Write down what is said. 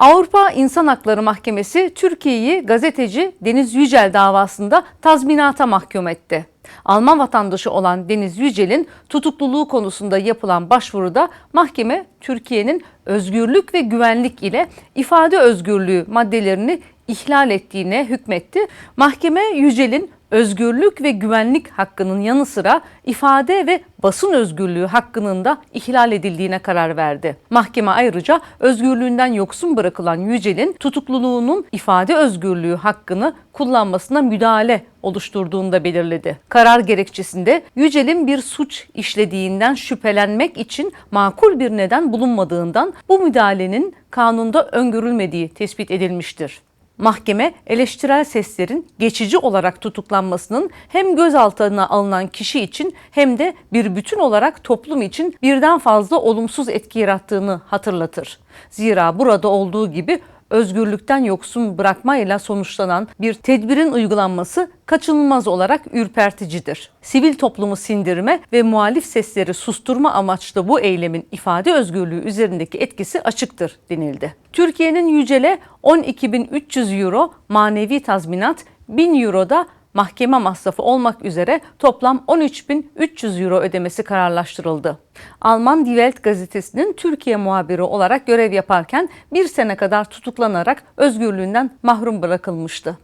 Avrupa İnsan Hakları Mahkemesi Türkiye'yi gazeteci Deniz Yücel davasında tazminata mahkum etti. Alman vatandaşı olan Deniz Yücel'in tutukluluğu konusunda yapılan başvuruda mahkeme Türkiye'nin özgürlük ve güvenlik ile ifade özgürlüğü maddelerini ihlal ettiğine hükmetti. Mahkeme Yücel'in özgürlük ve güvenlik hakkının yanı sıra ifade ve basın özgürlüğü hakkının da ihlal edildiğine karar verdi. Mahkeme ayrıca özgürlüğünden yoksun bırakılan Yücel'in tutukluluğunun ifade özgürlüğü hakkını kullanmasına müdahale oluşturduğunu da belirledi. Karar gerekçesinde Yücel'in bir suç işlediğinden şüphelenmek için makul bir neden bulunmadığından bu müdahalenin kanunda öngörülmediği tespit edilmiştir. Mahkeme eleştirel seslerin geçici olarak tutuklanmasının hem gözaltına alınan kişi için hem de bir bütün olarak toplum için birden fazla olumsuz etki yarattığını hatırlatır. Zira burada olduğu gibi özgürlükten yoksun bırakmayla sonuçlanan bir tedbirin uygulanması kaçınılmaz olarak ürperticidir. Sivil toplumu sindirme ve muhalif sesleri susturma amaçlı bu eylemin ifade özgürlüğü üzerindeki etkisi açıktır denildi. Türkiye'nin Yücel'e 12.300 euro manevi tazminat, 1000 euro da mahkeme masrafı olmak üzere toplam 13.300 euro ödemesi kararlaştırıldı. Alman Die Welt gazetesinin Türkiye muhabiri olarak görev yaparken bir sene kadar tutuklanarak özgürlüğünden mahrum bırakılmıştı.